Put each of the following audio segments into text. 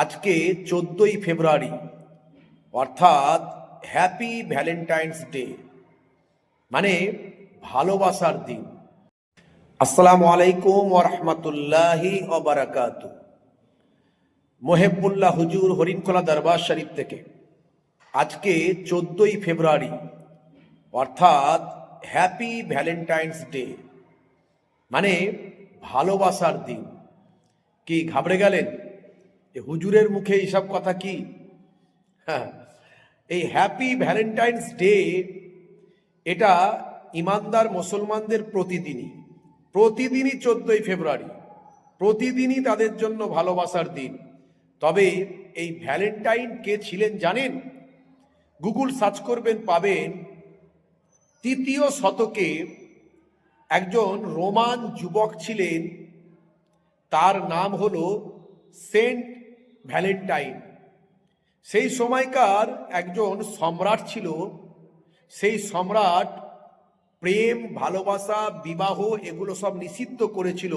আজকে চোদ্দই ফেব্রুয়ারি, অর্থাৎ হ্যাপি ভ্যালেন্টাইন্স ডে মানে ভালোবাসার দিন। আসসালামু আলাইকুম ওরহমতুল্লাহি অবরাকাত মোহেবুল্লাহ হুজুর হরিণখোলা দরবার শরীফ থেকে আজকে চোদ্দই ফেব্রুয়ারি, অর্থাৎ হ্যাপি ভ্যালেন্টাইন্স ডে মানে ভালোবাসার দিন। কি ঘাবড়ে গেলেন? এ হুজুরের মুখে এইসব কথা কি? হ্যাঁ এই হ্যাপি ভ্যালেন্টাইন্স ডে এটা ইমানদার মুসলমানদের প্রতিদিনই প্রতিদিনই চোদ্দই ফেব্রুয়ারি, প্রতিদিনই তাদের জন্য ভালোবাসার দিন। তবে এই ভ্যালেন্টাইন কে ছিলেন জানেন? গুগল সার্চ করবেন, পাবেন তৃতীয় শতকে একজন রোমান যুবক ছিলেন, তার নাম হলো সেন্ট ভ্যালেন্টাইন। সেই সময়কার একজন সম্রাট ছিল। সেই সম্রাট প্রেম, ভালোবাসা, বিবাহ এগুলো সব নিষিদ্ধ করেছিল।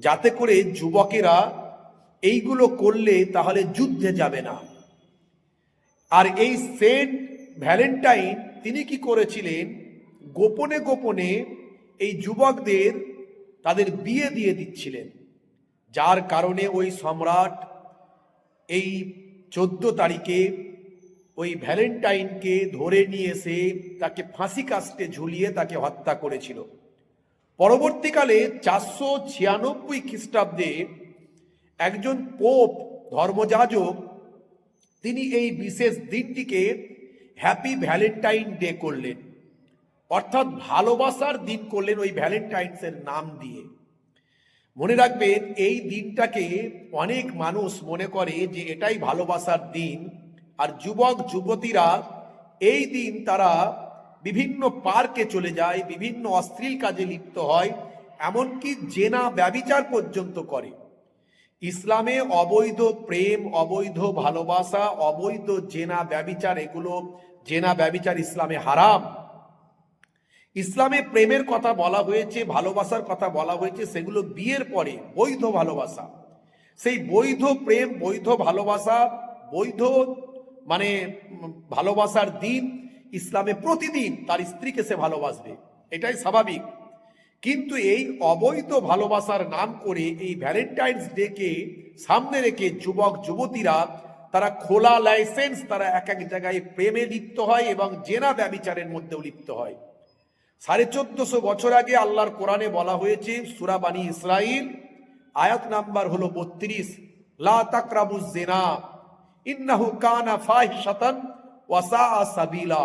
যাতে করে যুবকেরা এইগুলো করলে তাহলে যুদ্ধে যাবে না। আর এই সেন্ট ভ্যালেন্টাইন তিনি কি করেছিলেন? গোপনে গোপনে এই যুবকদের তাদের বিয়ে দিয়ে দিচ্ছিলেন। যার কারণে ওই সম্রাট এই চোদ্দ তারিখে ওই ভ্যালেন্টাইনকে ধরে নিয়ে এসে তাকে ফাঁসি কাস্টে ঝুলিয়ে তাকে হত্যা করেছিল। পরবর্তীকালে চারশো ছিয়ানব্বই খ্রিস্টাব্দে একজন পোপ ধর্মযাজক, তিনি এই বিশেষ দিনটিকে হ্যাপি ভ্যালেন্টাইন ডে করলেন। অর্থাৎ ভালোবাসার দিন করলেন ওই ভ্যালেন্টাইন্সের নাম দিয়ে। মনে রাখবেন এই দিনটাকে অনেক মানুষ মনে করে যে এটাই ভালোবাসার দিন। আর যুবক, যুবতীরা এই দিন তারা বিভিন্ন পার্কে চলে যায়, বিভিন্ন অশ্লীল কাজে লিপ্ত হয়, এমনকি জেনা ব্যবিচার পর্যন্ত করে। ইসলামে অবৈধ প্রেম, অবৈধ ভালোবাসা, অবৈধ জেনা ব্যবিচার, এগুলো জেনা ব্যবিচার ইসলামে হারাম। ইসলামে প্রেমের কথা বলা হয়েছে, ভালোবাসার কথা বলা হয়েছে, সেগুলো বিয়ের পরে, বৈধ ভালোবাসা। সেই বৈধ প্রেম, বৈধ ভালোবাসা, বৈধ মানে ভালোবাসার দিন ইসলামে প্রতিদিন তার স্ত্রীকে সে ভালোবাসবে। এটাই স্বাভাবিক। কিন্তু এই অবৈধ ভালোবাসার নাম করে এই ভ্যালেন্টাইন্স ডে কে সামনে রেখে যুবক, যুবতীরা, তারা খোলা লাইসেন্স, তারা এক এক জায়গায় প্রেমে লিপ্ত হয় এবং জেনা ব্যবিচারের মধ্যেও লিপ্ত হয়। সাড়ে চোদ্দশো বছর আগে আল্লাহর কোরআনে বলা হয়েছে সুরাবানি ইসরাইল আয়াত নাম্বার হলো বত্রিশ, লা তাকরাবু জেনা, ইন্নাহু কানা ফাহিশাতান ওয়াসা সাবিলা।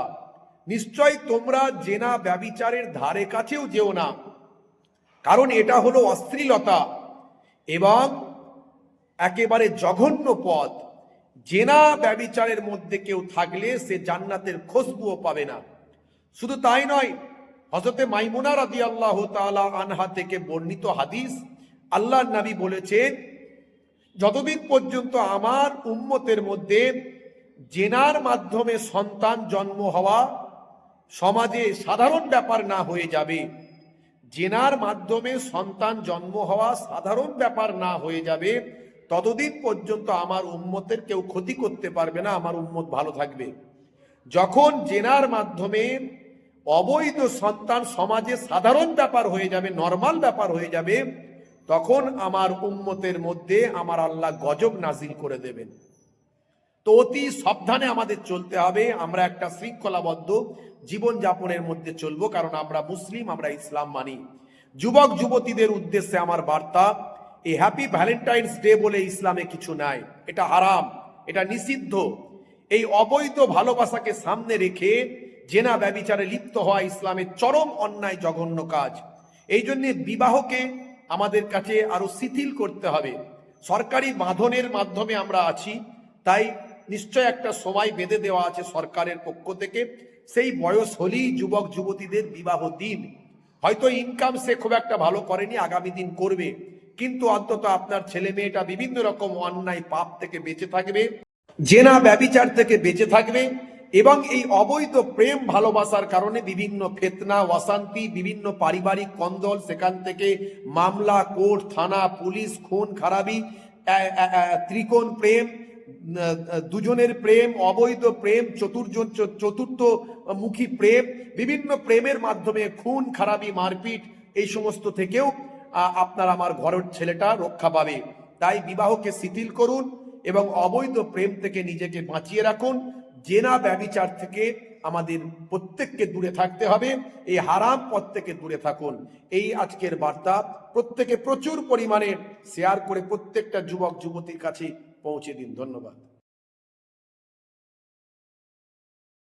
নিশ্চয় তোমরা জেনা ব্যবিচারের ধারে কাছেও যেও না, কারণ এটা হলো অশ্লীলতা এবং একেবারে জঘন্য পথ। জেনা ব্যবিচারের মধ্যে কেউ থাকলে সে জান্নাতের খুশবুও পাবে না। শুধু তাই নয় হজরতে মাইমুনা রাদি আল্লাহ আনহা থেকে বর্ণিত হাদিস আল্লাহ নবী বলেছেন, যতদিন পর্যন্ত আমার উম্মতের মধ্যে জেনার মাধ্যমে সন্তান জন্ম হওয়া সমাজে সাধারণ ব্যাপার না হয়ে যাবে, জেনার মাধ্যমে সন্তান জন্ম হওয়া সাধারণ ব্যাপার না হয়ে যাবে, ততদিন পর্যন্ত আমার উম্মতের কেউ ক্ষতি করতে পারবে না, আমার উম্মত ভালো থাকবে। যখন জেনার মাধ্যমে অবৈধ সন্তান সমাজে সাধারণ ব্যাপার হয়ে যাবে নর্মাল ব্যাপার হয়ে যাবে, তখন আমার উম্মতের মধ্যে আমার আল্লাহ গজব নাজিল করে দেবেন। তো অতি সাবধানে আমাদের চলতে হবে, আমরা একটা শৃঙ্খলাবদ্ধ জীবন যাপনের মধ্যে চলবো, কারণ আমরা মুসলিম, আমরা ইসলাম মানি। যুবক, যুবতীদের উদ্দেশ্যে আমার বার্তা এই হ্যাপি ভ্যালেন্টাইন্স ডে বলে ইসলামে কিছু নাই, এটা হারাম, এটা নিষিদ্ধ। এই অবৈধ ভালোবাসাকে সামনে রেখে জেনা ব্যবিচারে লিপ্ত হওয়া ইসলামের চরম অন্যায় জঘন্য কাজ। এই জন্য বিবাহকে আমাদের কাছে আরও শিথিল করতে হবে। সরকারি বাঁধনের মাধ্যমে আমরা আছি, তাই নিশ্চয় একটা সময় বেঁধে দেওয়া আছে সরকারের পক্ষ থেকে। সেই বয়স হলেই যুবক, যুবতীদের বিবাহ দিন। হয়তো ইনকাম সে খুব একটা ভালো করেনি, আগামী দিন করবে। কিন্তু অন্তত আপনার ছেলে মেয়েটা বিভিন্ন রকম অন্যায় পাপ থেকে বেঁচে থাকবে, জেনা ব্যবিচার থেকে বেঁচে থাকবে। এবং এই অবৈধ প্রেম ভালোবাসার কারণে বিভিন্ন ফেতনা, অশান্তি, বিভিন্ন পারিবারিক কন্দল, সেখান থেকে মামলা, কোর্ট, থানা, পুলিশ, খুন, খারাপি ত্রিকোণ প্রেম দুজনের প্রেম, অবৈধ প্রেম চতুর্জন চতুর্থ মুখী প্রেম, বিভিন্ন প্রেমের মাধ্যমে খুন, খারাপি, মারপিট, এই সমস্ত থেকেও আপনার আমার ঘরের ছেলেটা রক্ষা পাবে। তাই বিবাহকে শিথিল করুন এবং অবৈধ প্রেম থেকে নিজেকে বাঁচিয়ে রাখুন। জেনা ব্যবিচার থেকে আমাদের প্রত্যেককে দূরে থাকতে হবে। এই হারাম পথ থেকে দূরে থাকুন। এই আজকের বার্তা প্রত্যেকে প্রচুর পরিমাণে শেয়ার করে প্রত্যেকটা যুবক, যুবতীর কাছে পৌঁছে দিন। ধন্যবাদ।